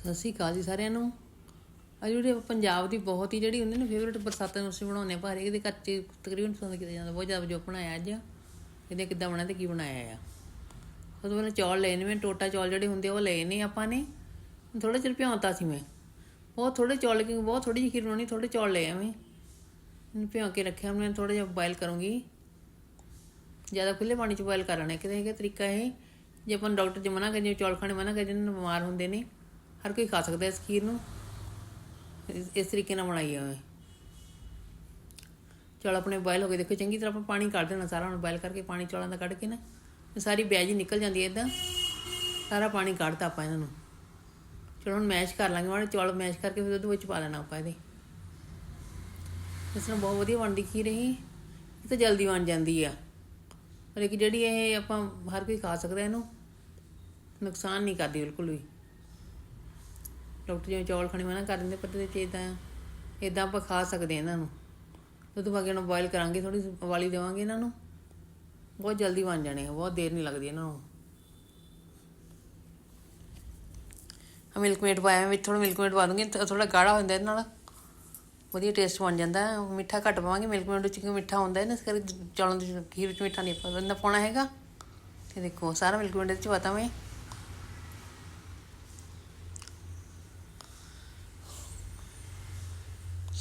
ਸਤਿ ਸ਼੍ਰੀ ਅਕਾਲ ਜੀ ਸਾਰਿਆਂ ਨੂੰ। ਅੱਜ ਜਿਹੜੀ ਪੰਜਾਬ ਦੀ ਬਹੁਤ ਹੀ ਜਿਹੜੀ ਹੁੰਦੀ ਨਾ ਫੇਵਰੇਟ ਬਰਸਾਤਾਂ ਨੂੰ ਅਸੀਂ ਬਣਾਉਂਦੇ ਹਾਂ, ਪਰ ਇਹਦੇ ਘਰ 'ਚ ਤਕਰੀਬਨ ਪਸੰਦ ਕੀਤਾ ਜਾਂਦਾ, ਬਹੁਤ ਜ਼ਿਆਦਾ ਜੋ ਬਣਾਇਆ ਅੱਜ। ਇਹਦੇ ਕਿੱਦਾਂ ਬਣਾਇਆ ਤੇ ਕੀ ਬਣਾਇਆ ਆ। ਉਹ ਪਹਿਲਾਂ ਚੌਲ ਲਏ ਨੇ ਮੈਂ, ਟੋਟਾ ਚੌਲ ਜਿਹੜੇ ਹੁੰਦੇ ਉਹ ਲਏ ਨੇ ਆਪਾਂ ਨੇ। ਥੋੜਾ ਚਿਰ ਭਿਉਂਤਾ ਸੀ ਮੈਂ। ਬਹੁਤ ਥੋੜੇ ਚੌਲ ਕਿ ਬਹੁਤ ਥੋੜੀ ਜਿਹੀ ਖੀਰ ਬਣਾਉਣੀ ਥੋੜੇ ਚੌਲ ਲਏ ਆ ਮੈਂ। ਇਹਨੂੰ ਭਿਉਂ ਕੇ ਰੱਖਿਆ ਮੈਂ ਥੋੜਾ ਜਿਹਾ ਬੋਇਲ ਕਰੂੰਗੀ। ਜ਼ਿਆਦਾ ਖੁੱਲੇ ਪਾਣੀ 'ਚ ਬੋਇਲ ਕਰ ਕਿਤੇ ਹੈਗਾ ਤਰੀਕਾ ਇਹ, ਜੇ ਆਪਾਂ ਨੂੰ ਡਾਕਟਰ ਜੇ ਮਨਾ ਕਰਦੇ ਚੌਲ ਖਾਣੇ ਮਨਾ ਕਰਦੇ ਜਿਹਨਾਂ ਬਿਮਾਰ ਹੁੰਦੇ ਨੇ। ਹਰ ਕੋਈ ਖਾ ਸਕਦਾ ਇਸ ਖੀਰ ਨੂੰ। ਇਸ- ਤਰੀਕੇ ਨਾਲ ਬਣਾਈ ਆ ਮੈਂ ਚੌਲ ਆਪਣੇ ਬੋਇਲ ਹੋ ਗਏ। ਦੇਖੋ ਚੰਗੀ ਤਰ੍ਹਾਂ ਆਪਾਂ ਪਾਣੀ ਕੱਢ ਦੇਣਾ ਸਾਰਾ, ਹੁਣ ਬੋਇਲ ਕਰਕੇ ਪਾਣੀ ਚੌਲਾਂ ਦਾ ਕੱਢ ਕੇ ਨਾ ਸਾਰੀ ਬਿਆਜੀ ਨਿਕਲ ਜਾਂਦੀ ਹੈ ਇਦਾਂ। ਸਾਰਾ ਪਾਣੀ ਕੱਢਤਾ ਆਪਾਂ ਇਹਨਾਂ ਨੂੰ। ਚਲੋ ਹੁਣ ਮੈਸ਼ ਕਰ ਲਾਂਗੇ। ਮਾੜੇ ਚੌਲ ਮੈਸ਼ ਕਰਕੇ ਫਿਰ ਦੁੱਧ ਵਿੱਚ ਪਾ ਲੈਣਾ ਆਪਾਂ ਇਹਦੇ। ਇਸ ਤਰ੍ਹਾਂ ਬਹੁਤ ਵਧੀਆ ਬਣਦੀ ਖੀਰ ਇਹ। ਇਹ ਤਾਂ ਜਲਦੀ ਬਣ ਜਾਂਦੀ ਆ। ਪਰ ਇੱਕ ਜਿਹੜੀ ਇਹ ਆਪਾਂ ਹਰ ਕੋਈ ਖਾ ਸਕਦਾ ਇਹਨੂੰ, ਨੁਕਸਾਨ ਨਹੀਂ ਕਰਦੀ ਬਿਲਕੁਲ ਵੀ। ਡਾਕਟਰ ਜਿਵੇਂ ਚੌਲ ਖਾਣੇ ਮਨਾ ਕਰ ਦਿੰਦੇ ਪਰ ਇਹਦੇ ਚ ਇਦਾਂ ਇਦਾਂ ਆਪਾਂ ਖਾ ਸਕਦੇ ਹਾਂ ਇਹਨਾਂ ਨੂੰ। ਦੁੱਧ ਪਾ ਕੇ ਇਹਨਾਂ ਬੋਇਲ ਕਰਾਂਗੇ ਥੋੜੀ ਉਬਾਲੀ ਦੇਵਾਂਗੇ ਇਹਨਾਂ ਨੂੰ। ਬਹੁਤ ਜਲਦੀ ਬਣ ਜਾਣੇ ਆ, ਬਹੁਤ ਦੇਰ ਨਹੀਂ ਲੱਗਦੀ ਇਹਨਾਂ ਨੂੰ। ਆ ਮਿਲਕ ਮੇਟ ਪਾਇਆ ਵਿੱਚ ਥੋੜਾ ਮਿਲਕ ਮੇਟ ਪਾ ਦੂੰਗੀ ਥੋੜਾ ਗਾੜਾ ਹੁੰਦਾ ਜਾਂਦਾ ਇਹਦੇ ਨਾਲ। ਵਧੀਆ ਟੇਸਟ ਬਣ ਜਾਂਦਾ, ਮਿੱਠਾ ਘੱਟ ਪਾਵਾਂਗੇ ਮਿਲਕ ਮੇਟ ਵਿੱਚ ਕਿਉਂਕਿ ਮਿੱਠਾ ਹੁੰਦਾ ਹੈ ਨਾ, ਇਸ ਕਰਕੇ ਚੌਲਾਂ ਦੀ ਖੀਰ ਵਿੱਚ ਮਿੱਠਾ ਨਹੀਂ ਪਾਉਂਦਾ ਪਾਉਣਾ ਹੈਗਾ। ਤੇ ਦੇਖੋ, ਸਾਰਾ ਮਿਲਕ ਮੇਟ ਵਿੱਚ ਪਾਤਾ ਮੈਂ।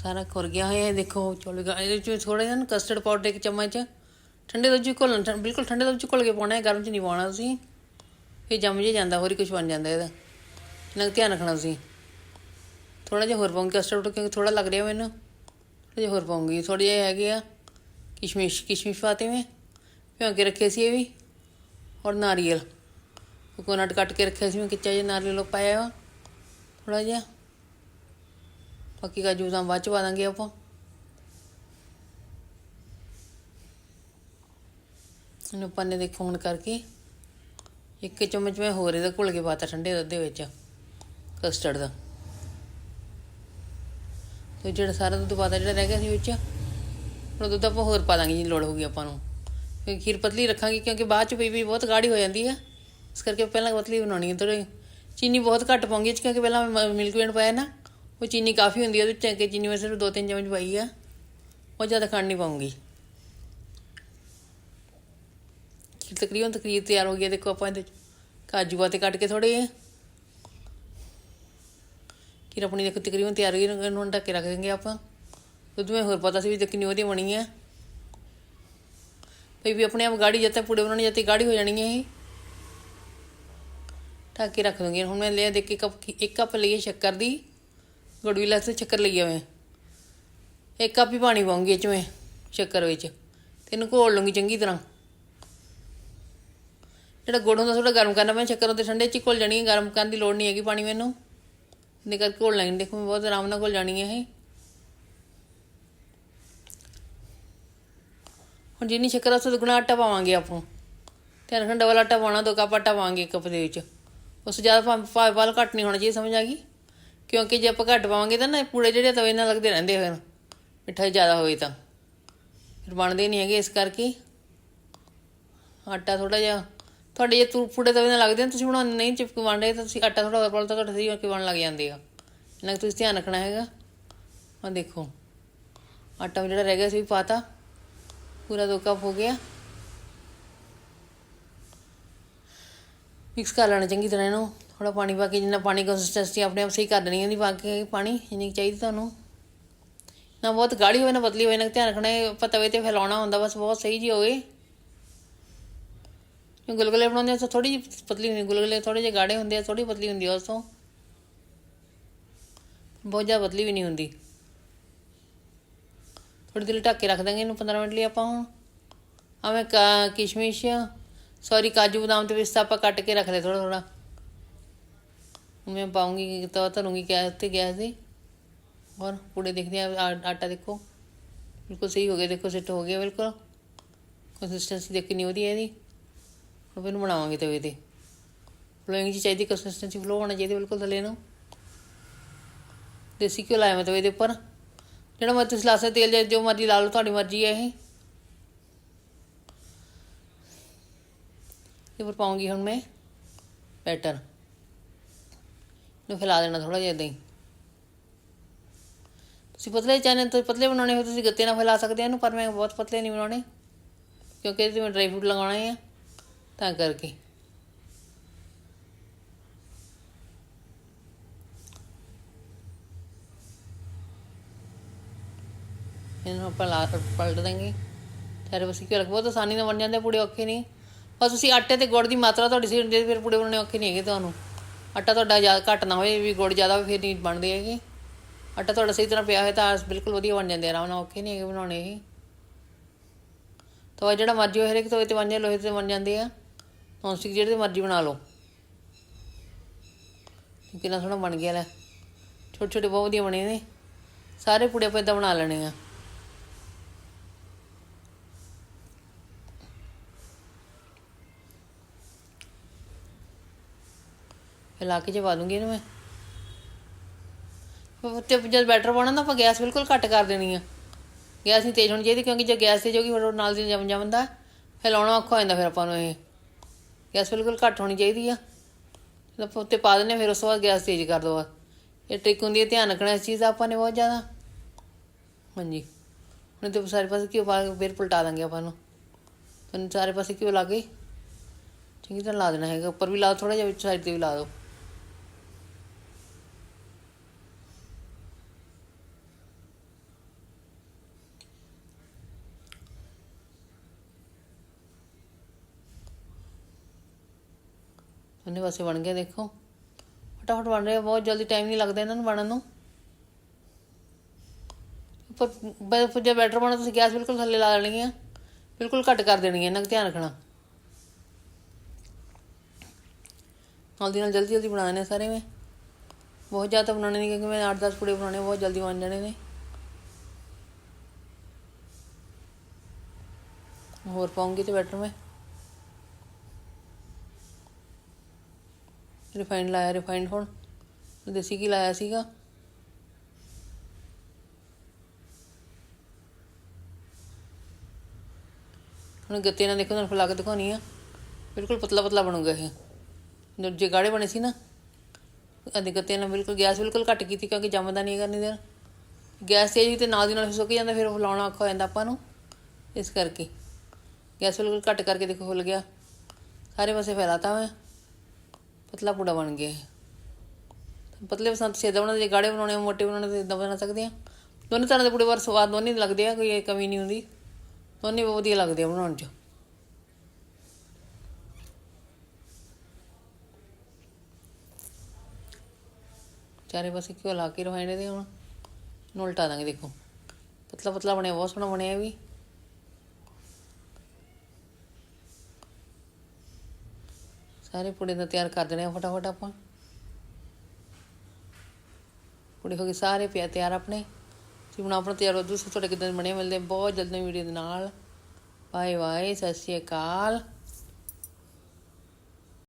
ਸਾਰਾ ਖੁਰ ਗਿਆ ਹੋਇਆ ਹੈ, ਦੇਖੋ, ਚੌਲ ਗਾ- ਇਹਦੇ ਵਿੱਚ ਥੋੜਾ ਜਿਹਾ ਨਾ ਕਸਟਰਡ ਪਾਊਡਰ ਇੱਕ ਚਮਚ, ਠੰਡੇ ਦੁੱਧ 'ਚ ਘੋਲਣਾ ਬਿਲਕੁਲ ਠੰਡੇ ਦੁੱਧ 'ਚ ਘੋਲ ਕੇ ਪਾਉਣਾ ਹੈ, ਗਰਮ 'ਚ ਨਹੀਂ ਪਾਉਣਾ ਤੁਸੀਂ। ਫਿਰ ਜੰਮ ਜੇ ਜਾਂਦਾ, ਹੋਰ ਹੀ ਕੁਝ ਬਣ ਜਾਂਦਾ ਇਹਦਾ। ਇਹਨਾਂ ਦਾ ਧਿਆਨ ਰੱਖਣਾ ਤੁਸੀਂ। ਥੋੜਾ ਜਿਹਾ ਹੋਰ ਪਾਉਂਗੀ ਕਸਟਰਡ ਪਾਊਡਰ ਕਿਉਂਕਿ ਥੋੜਾ ਲੱਗ ਰਿਹਾ ਮੈਨੂੰ। ਥੋੜਾ ਜਿਹਾ ਹੋਰ ਪਾਉਂਗੀ ਥੋੜੇ ਜਿਹੇ ਹੈਗੇ ਆ ਕਿਸ਼ਮਿਸ਼ ਕਿਸ਼ਮਿਸ਼ ਪਾਤੇ ਮੈਂ। ਭਿਉਂ ਕੇ ਰੱਖੇ ਸੀ ਇਹ ਵੀ, ਔਰ ਨਾਰੀਅਲ। ਕੋਕੋਨਟ ਕੱਟ ਕੇ ਰੱਖਿਆ ਸੀ ਮੈਂ, ਕਿੱਚਾ ਜਿਹਾ ਨਾਰੀਅਲ ਪਾਇਆ ਵਾ। ਥੋੜਾ ਜਿਹਾ। ਬਾਕੀ ਕਾਜੂ ਬਦਾਮ ਬਾਅਦ ਚ ਪਾ ਦਾਂਗੇ ਆਪਾਂ। ਇਹਨੂੰ ਨੇ ਦੇਖੋ ਖੂਨ ਕਰਕੇ ਇੱਕ ਚਮਚ ਮੈਂ ਹੋਰ ਇਹਦਾ ਘੁਲ ਕੇ ਪਾਤਾ ਠੰਡੇ ਦੁੱਧ ਦੇ ਵਿੱਚ ਕਸਟਰਡ ਦਾ। ਤੇ ਜਿਹੜਾ ਸਾਰਾ ਦੁੱਧ ਪਾਤਾ ਜਿਹੜਾ ਰਹਿ ਗਿਆ ਸੀ ਵਿੱਚ ਉਹ ਦੁੱਧ ਆਪਾਂ ਹੋਰ ਪਾ ਦਾਂਗੇ ਜੀ ਲੋੜ ਹੋਊਗੀ ਆਪਾਂ ਨੂੰ। ਕਿਉਂਕਿ ਖੀਰ ਪਤਲੀ ਰੱਖਾਂਗੇ ਕਿਉਂਕਿ ਬਾਅਦ ਚ ਪਈ ਵੀ ਬਹੁਤ ਗਾੜੀ ਹੋ ਜਾਂਦੀ ਹੈ ਇਸ ਕਰਕੇ ਪਹਿਲਾਂ ਪਤਲੀ ਬਣਾਉਣੀ ਹੈ ਥੋੜੀ ਚੀਨੀ ਬਹੁਤ ਘੱਟ ਪਾਉਂਗੀ 'ਚ ਕਿਉਂਕਿ ਪਹਿਲਾਂ ਮਿਲਕ ਮੇਡ ਪਾਇਆ ਨਾ। ਉਹ ਚੀਨੀ ਕਾਫੀ ਹੁੰਦੀ ਹੈ ਉਹਦੇ ਵਿੱਚ ਕਿ ਚੀਨੀ ਮੈਂ ਸਿਰਫ ਦੋ ਤਿੰਨ ਚਮਚ ਪਾਈ ਆ। ਉਹ ਜ਼ਿਆਦਾ ਖਾਣ ਨਹੀਂ ਪਾਉਂਗੀ। ਤਕਰੀਬਨ ਤਕਰੀਬ ਤਿਆਰ ਹੋ ਗਿਆ ਦੇਖੋ ਆਪਾਂ ਇਹਦੇ 'ਚ ਕਾਜੂ ਬਾਤੇ ਕੱਟ ਕੇ ਥੋੜੇ ਜਿਹੇ। ਖੀਰ ਆਪਣੀ ਦੇਖੋ ਤਕਰੀਬਨ ਤਿਆਰ ਹੋ ਗਈ ਇਹਨੂੰ ਇਹਨੂੰ ਢੱਕ ਕੇ ਰੱਖ ਦਿੰਗੇ ਆਪਾਂ। ਦੁੱਧ ਮੈਂ ਹੋਰ ਪਤਾ ਸੀ ਵੀ ਕਿੰਨੀ ਉਹਦੀ ਬਣੀ ਹੈ ਭਈ ਵੀ ਆਪਣੇ ਆਪ ਗਾੜੀ ਜਦ ਤੱਕ ਪੂੜੇ ਬਣਾਉਣੀ ਜਦ ਤੱਕ ਗਾੜੀ ਹੋ ਜਾਣੀ ਹੈ ਇਹ। ਢੱਕ ਕੇ ਰੱਖ ਦੂੰਗੀ। ਹੁਣ ਮੈਂ ਲਿਆ ਦੇਖ ਕੇ ਕੱਪ ਇੱਕ ਕੱਪ ਲਈਏ ਸ਼ੱਕਰ ਦੀ। ਗੁੜ ਵੀ ਲੈ ਤੇ ਚੱਕਰ ਲਈ ਮੈਂ ਇੱਕ ਕੱਪ ਹੀ ਪਾਣੀ ਪਾਉਂਗੀ ਇਹ 'ਚ ਮੈਂ, ਚੱਕਰ ਵਿੱਚ। ਤੈਨੂੰ ਘੋਲ ਲੂੰਗੀ ਚੰਗੀ ਤਰ੍ਹਾਂ। ਜਿਹੜਾ ਗੁੜ ਹੁੰਦਾ ਥੋੜਾ ਗਰਮ ਕਰਨਾ, ਮੈਂ ਚੱਕਰ ਉਹਦੇ ਠੰਡੇ 'ਚ ਹੀ ਘੁਲ ਜਾਣੀ ਹੈ, ਗਰਮ ਕਰਨ ਦੀ ਲੋੜ ਨਹੀਂ ਹੈਗੀ ਪਾਣੀ ਮੈਨੂੰ। ਇਹਦੇ ਕਰਕੇ ਘੋਲ ਲੈਣੀ ਦੇਖੋ ਮੈਂ ਬਹੁਤ ਆਰਾਮ ਨਾਲ ਘੁਲ ਜਾਣੀ ਹੈ ਇਹ। ਹੁਣ ਜਿੰਨੀ ਸ਼ੱਕਰ ਉਸ ਤੋਂ ਦੁੱਗਣਾ ਆਟਾ ਪਾਵਾਂਗੇ ਆਪਾਂ। ਧਿਆਨ ਰੱਖਣਾ, ਡਬਲ ਆਟਾ ਪਾਉਣਾ, ਦੋ ਕੱਪ ਆਟਾ ਪਾਵਾਂਗੇ ਇੱਕ ਕੱਪ ਦੇ ਵਿੱਚ। ਉਸ ਤੋਂ ਜ਼ਿਆਦਾ ਭਾਵੇਂ ਭਾਵੇਂ ਘੱਟ ਨਹੀਂ ਹੋਣਾ ਚਾਹੀਦਾ, ਸਮਝ ਆ ਗਈ? ਕਿਉਂਕਿ ਜੇ ਆਪਾਂ ਘੱਟ ਪਾਵਾਂਗੇ ਤਾਂ ਨਾ ਪੂੜੇ ਜਿਹੜੇ ਤਵੇ ਨਾਲ ਲੱਗਦੇ ਰਹਿੰਦੇ ਆ ਫਿਰ ਮਿੱਠਾਈ ਜ਼ਿਆਦਾ ਹੋਵੇ ਤਾਂ। ਫਿਰ ਬਣਦੇ ਨਹੀਂ ਹੈਗੇ ਇਸ ਕਰਕੇ। ਆਟਾ ਥੋੜਾ ਜਿਹਾ, ਤੁਹਾਡੇ ਜੇ ਤੂ ਪੂੜੇ ਤਵੇ ਨਾਲ ਲੱਗਦੇ ਨੇ ਤੁਸੀਂ ਬਣਾਉਣੇ ਨਹੀਂ ਚਿਪਕ ਬਣ ਰਹੇ ਤਾਂ ਤੁਸੀਂ ਆਟਾ ਥੋੜਾ ਹੋਰ ਪਾਲੋ ਤਾਂ ਤੁਹਾਡੇ ਸਹੀ ਹੋ ਕੇ ਬਣ ਲੱਗ ਜਾਂਦੇ ਆ। ਇਹਨਾਂ ਦਾ ਤੁਸੀਂ ਧਿਆਨ ਰੱਖਣਾ ਹੈਗਾ। ਆ ਦੇਖੋ। ਆਟਾ ਜਿਹੜਾ ਰਹਿ ਗਿਆ ਸੀ ਵੀ ਪਾਤਾ। ਪੂਰਾ ਦੋ ਕੱਪ ਹੋ ਗਿਆ। ਮਿਕਸ ਕਰ ਲੈਣਾ ਚੰਗੀ ਤਰ੍ਹਾਂ ਇਹਨੂੰ। ਥੋੜਾ ਪਾਣੀ ਪਾ ਕੇ, ਜਿੰਨਾ ਪਾਣੀ ਕੰਸਿਸਟੈਂਸੀ ਆਪਣੇ ਆਪ ਸਹੀ ਕਰ ਦੇਣੀ ਇਹਦੀ ਪਾ ਕੇ ਪਾਣੀ ਜਿੰਨੀ ਕੁ ਚਾਹੀਦੀ ਤੁਹਾਨੂੰ। ਨਾ ਬਹੁਤ ਗਾੜੀ ਹੋਵੇ, ਨਾ ਪਤਲੀ ਹੋਵੇ ਨਾ ਧਿਆਨ ਰੱਖਣਾ ਹੈ। ਆਪਾਂ ਤਵੇ ਤੇ ਫੈਲਾਉਣਾ ਹੁੰਦਾ, ਬਸ ਬਹੁਤ ਸਹੀ ਜੀ ਹੋਵੇ। ਜੋ ਗੁਲਗੁਲੇ ਬਣਾਉਂਦੇ ਆ ਥੋੜੀ ਜਿਹੀ ਪਤਲੀ ਹੁੰਦੀ ਗੁਲਗੁਲੇ ਥੋੜੇ ਜਿਹੇ ਗਾੜੇ ਹੁੰਦੇ ਆ ਥੋੜੀ ਪਤਲੀ ਹੁੰਦੀ ਆ ਉਸ ਤੋਂ ਬਹੁਤ ਜ਼ਿਆਦਾ ਪਤਲੀ ਵੀ ਨਹੀਂ ਹੁੰਦੀ। ਥੋੜੀ ਦੇਰ ਢੱਕ ਕੇ ਰੱਖ ਦਾਂਗੇ ਇਹਨੂੰ 15 ਮਿੰਟ ਲਈ ਆਪਾਂ ਹੁਣ। ਆਵੇਂ ਕਾ- ਕਿਸ਼ਮਿਸ਼, ਸੌਰੀ, ਕਾਜੂ ਬਦਾਮ ਤੇ ਪਿਸਤਾ ਆਪਾਂ ਕੱਟ ਕੇ ਰੱਖ ਲਿਆ ਥੋੜਾ ਥੋੜਾ ਮੈਂ ਪਾਉਂਗੀ, ਤਾਂ ਧਰੂੰਗੀ ਗੈਸ ਤੇ ਗੈਸ ਦੇ ਔਰ ਪੂੜੇ ਦੇਖਦੇ ਆ ਆਟਾ ਦੇਖੋ। ਬਿਲਕੁਲ ਸਹੀ ਹੋ ਗਿਆ ਦੇਖੋ ਸਿੱਟ ਹੋ ਗਿਆ ਬਿਲਕੁਲ। ਕੰਸਿਸਟੈਂਸੀ ਦੇਖ ਨਹੀਂ ਉਹਦੀ ਇਹਦੀ। ਹੁਣ ਇਹਨੂੰ ਬਣਾਵਾਂਗੇ ਤਵੇ ਤੇ। ਫਲੋਇੰਗ ਜੀ ਚਾਹੀਦੀ ਕੰਸਿਸਟੈਂਸੀ ਫਲੋ ਹੋਣਾ ਚਾਹੀਦੀ ਬਿਲਕੁਲ ਥੱਲੇ ਨੂੰ। ਦੇਸੀ ਘਿਓ ਲਾਇਆ ਮੈਂ ਤਵੇ ਦੇ ਉੱਪਰ। ਜਿਹੜਾ ਮਰਜ਼ੀ ਤੁਸੀਂ ਲਾਸਾ ਤੇਲ ਜਾਂ ਜੋ ਮਰਜ਼ੀ ਲਾ ਲਓ, ਤੁਹਾਡੀ ਮਰਜ਼ੀ ਹੈ ਇਹ। ਇਹ ਪਰ ਪਾਉਂਗੀ ਹੁਣ ਮੈਂ ਬੈਟਰ ਨੂੰ ਫੈਲਾ ਦੇਣਾ ਥੋੜਾ ਜਿਹਾ ਇਦਾਂ ਹੀ। ਤੁਸੀਂ ਪਤਲੇ ਚਾਹਨੇ ਤਾਂ ਪਤਲੇ ਬਣਾਉਣੇ ਹੋ ਤੁਸੀਂ ਗੱਤੇ ਨਾਲ ਫੈਲਾ ਸਕਦੇ ਹੋ ਇਹਨੂੰ, ਪਰ ਮੈਂ ਬਹੁਤ ਪਤਲੇ ਨਹੀਂ ਬਣਾਉਣੇ, ਕਿਉਂਕਿ ਇਹਦੇ ਵਿੱਚ ਡਰਾਈ ਫਰੂਟ ਲਗਾਉਣੇ ਆ, ਤਾਂ ਕਰਕੇ। ਇਹਨੂੰ ਆਪਾਂ ਲਾ ਪਲਟ ਦਾਂਗੇ ਚਾਰੇ ਬਸ ਘਿਓ ਲੱਗ ਬਹੁਤ ਆਸਾਨੀ ਨਾਲ ਬਣ ਜਾਂਦੇ ਪੂੜੇ ਔਖੇ ਨਹੀਂ। ਬਸ ਤੁਸੀਂ ਆਟੇ ਤੇ ਗੁੜ ਦੀ ਮਾਤਰਾ ਤੁਹਾਡੀ ਸਹੀ ਹੁੰਦੀ ਹੈ ਫਿਰ ਪੂੜੇ ਬਣਾਉਣੇ ਔਖੇ ਨਹੀਂ ਹੈਗੇ ਤੁਹਾਨੂੰ। ਆਟਾ ਤੁਹਾਡਾ ਜ਼ਿਆਦਾ ਘੱਟ ਨਾ ਹੋਏ, ਵੀ ਗੁੜ ਜ਼ਿਆਦਾ ਹੋਵੇ ਫਿਰ ਨਹੀਂ ਬਣਦੇ ਹੈਗੇ। ਆਟਾ ਤੁਹਾਡਾ ਸਹੀ ਤਰ੍ਹਾਂ ਪਿਆ ਹੋਇਆ ਤਾਂ ਬਿਲਕੁਲ ਵਧੀਆ ਬਣ ਜਾਂਦੇ ਆਰਾਮ ਨਾਲ ਔਖੇ ਨਹੀਂ ਹੈਗੇ ਬਣਾਉਣੇ ਇਹ। ਤਵਾ ਜਿਹੜਾ ਮਰਜ਼ੀ ਹੋਏ, ਹਰੇਕ ਤਵੇ ਤੇ ਬਣ ਜਾਂਦੇ ਲੋਹੇ ਤੇ ਬਣ ਜਾਂਦੇ ਆ। ਨੌਨ ਸਟਿਕ ਜਿਹੜੇ ਮਰਜ਼ੀ ਬਣਾ ਲਓ। ਕਿੰਨਾ ਸੋਹਣਾ ਬਣ ਗਿਆ ਲੈ। ਛੋਟੇ ਛੋਟੇ ਬਹੁਤ ਵਧੀਆ ਬਣੇ ਨੇ। ਸਾਰੇ ਪੂੜੇ ਆਪਾਂ ਏਦਾਂ ਬਣਾ ਲੈਣੇ ਆ। ਫਿਰ ਲਾ ਕੇ ਜਵਾ ਦੂੰਗੀ ਇਹਨੂੰ ਮੈਂ। ਫਿਰ ਤੇ ਜਦ ਬੈਟਰ ਪਾਉਣਾ ਨਾ ਆਪਾਂ ਗੈਸ ਬਿਲਕੁਲ ਘੱਟ ਕਰ ਦੇਣੀ ਆ। ਗੈਸ ਨਹੀਂ ਤੇਜ਼ ਹੋਣੀ ਚਾਹੀਦੀ ਕਿਉਂਕਿ ਜੇ ਗੈਸ ਤੇਜ਼ ਹੋਗੀ ਫਿਰ ਨਾਲ ਦੀ ਜਮ ਜਾਂਦਾ। ਫਿਰ ਲਾਉਣਾ ਔਖਾ ਹੋ ਜਾਂਦਾ ਫਿਰ ਆਪਾਂ ਨੂੰ ਇਹ। ਗੈਸ ਬਿਲਕੁਲ ਘੱਟ ਹੋਣੀ ਚਾਹੀਦੀ ਆ। ਜਦੋਂ ਆਪਾਂ ਉੱਤੇ ਪਾ ਦਿੰਦੇ ਹਾਂ, ਫਿਰ ਉਸ ਤੋਂ ਬਾਅਦ ਗੈਸ ਤੇਜ਼ ਕਰ ਦੋ ਇਹ ਟ੍ਰਿਕ ਹੁੰਦੀ ਹੈ ਧਿਆਨ ਰੱਖਣਾ ਇਸ ਚੀਜ਼ ਦਾ ਆਪਾਂ ਨੇ ਬਹੁਤ ਜ਼ਿਆਦਾ। ਹਾਂਜੀ। ਹੁਣ ਤੇ ਸਾਰੇ ਪਾਸੇ ਘਿਓ ਪਾ ਫਿਰ ਪਲਟਾ ਦਾਂਗੇ ਆਪਾਂ ਨੂੰ। ਤੁਹਾਨੂੰ ਸਾਰੇ ਪਾਸੇ ਘਿਓ ਲਾ ਕੇ ਚੰਗੀ ਤਰ੍ਹਾਂ ਲਾ ਦੇਣਾ ਹੈਗਾ। ਉੱਪਰ ਵੀ ਲਾ ਥੋੜਾ ਜਿਹਾ ਵਿੱਚ ਸਾਈਡ ਤੇ ਵੀ ਲਾ ਦਿਓ। ਦੋਨੇ ਪਾਸੇ ਬਣ ਗਏ, ਦੇਖੋ। ਫਟਾਫਟ ਬਣ ਰਿਹਾ ਬਹੁਤ ਜਲਦੀ ਟਾਈਮ ਨਹੀਂ ਲੱਗਦਾ ਇਹਨਾਂ ਨੂੰ ਬਣਨ ਨੂੰ। ਪਰ ਜੇ ਬੈਟਰ ਬਣਾ, ਤੁਸੀਂ ਗੈਸ ਬਿਲਕੁਲ ਥੱਲੇ ਲਾ ਦੇਣੀ ਆ। ਬਿਲਕੁਲ ਘੱਟ ਕਰ ਦੇਣੀ ਹੈ ਇਹਨਾਂ ਦਾ ਧਿਆਨ ਰੱਖਣਾ। ਨਾਲ ਦੀ ਨਾਲ ਜਲਦੀ ਜਲਦੀ ਬਣਾਉਣੇ ਨੇ ਸਾਰੇ ਮੈਂ। ਬਹੁਤ ਜ਼ਿਆਦਾ ਬਣਾਉਣੇ ਨਹੀਂ, ਕਿਉਂਕਿ ਮੈਂ 8-10 ਪੂੜੇ ਬਣਾਉਣੇ ਬਹੁਤ ਜਲਦੀ ਬਣ ਜਾਣੇ ਨੇ। ਹੋਰ ਪਾਉਂਗੀ ਤੇ ਬੈਟਰ ਮੈਂ। ਰਿਫਾਈਂਡ ਲਾਇਆ ਰਿਫਾਈਂਡ ਹੁਣ। ਦੇਸੀ ਘੀ ਲਾਇਆ ਸੀਗਾ। ਹੁਣ ਗੱਤੇ ਨਾਲ ਦੇਖੋ, ਤੁਹਾਨੂੰ ਫੁਲਾ ਕੇ ਦਿਖਾਉਣੀ ਆ। ਬਿਲਕੁਲ ਪਤਲਾ ਪਤਲਾ ਬਣੂਗਾ ਇਹ। ਦੂਜੇ ਗਾੜੇ ਬਣੇ ਸੀ ਨਾ ਅਦੇ ਗੱਤੇ ਨਾਲ ਬਿਲਕੁਲ ਗੈਸ ਬਿਲਕੁਲ ਘੱਟ ਕੀਤੀ ਕਿਉਂਕਿ ਜੰਮਦਾ ਨਹੀਂ ਕਰਨੀ ਦੇਰ। ਗੈਸ ਤੇਜ਼ ਤੇ ਨਾਲ ਦੀ ਨਾਲ ਸੁੱਕ ਜਾਂਦਾ, ਫਿਰ ਉਹ ਫੁਲਾਉਣਾ ਔਖਾ ਹੋ ਜਾਂਦਾ ਆਪਾਂ ਨੂੰ, ਇਸ ਕਰਕੇ। ਗੈਸ ਬਿਲਕੁਲ ਘੱਟ ਕਰਕੇ ਦੇਖੋ, ਫੁੱਲ ਗਿਆ। ਸਾਰੇ ਪਾਸੇ ਫੈਲਾਤਾ ਮੈਂ। ਪਤਲਾ ਪੂੜਾ ਬਣ ਗਿਆ ਪਤਲੇ ਪਸੰਦ ਸੇਦਾ ਬਣਾਉਣੇ ਜੇ ਗਾੜੇ ਬਣਾਉਣੇ, ਮੋਟੇ ਬਣਾਉਣੇ, ਤੇ ਇਦਾਂ ਬਣਾ ਸਕਦੇ ਆ ਦੋਨੇ ਤਰ੍ਹਾਂ ਦੇ ਪੂੜੇ ਵਾਰ ਸਵਾਦ ਦੋਨੇ ਲੱਗਦੇ ਆ, ਕੋਈ ਕਮੀ ਨਹੀਂ ਹੁੰਦੀ। ਦੋਨੇ ਬਹੁਤ ਵਧੀਆ ਲੱਗਦੇ ਆ ਬਣਾਉਣ 'ਚ। ਚਾਰੇ ਪਾਸੇ ਘਿਓ ਲਾ ਕੇ ਰਵਾਇਣੇ ਦੇ ਹੁਣ ਨੂੰ ਉਲਟਾ ਦਾਂਗੇ ਦੇਖੋ। ਪਤਲਾ ਪਤਲਾ ਬਣਿਆ, ਬਹੁਤ ਸੋਹਣਾ ਬਣਿਆ ਵੀ। ਸਾਰੇ ਪੂੜੇ ਦਾ ਤਿਆਰ ਕਰ ਦੇਣੇ ਆ ਫਟਾਫਟ ਆਪਾਂ। ਪੂੜੇ ਹੋ ਗਏ ਸਾਰੇ ਪਿਆ ਤਿਆਰ ਆਪਣੇ। ਤੁਸੀਂ ਬਣਾ ਆਪਣਾ ਤਿਆਰ ਹੋ ਦੂਸਰੇ ਤੁਹਾਡੇ ਕਿਦਾਂ ਬਣੇ ਮਿਲਦੇ ਬਹੁਤ ਜਲਦੀ ਵੀਡੀਓ ਦੇ ਨਾਲ। ਬਾਏ ਬਾਏ ਸਤਿ ਸ਼੍ਰੀ ਅਕਾਲ।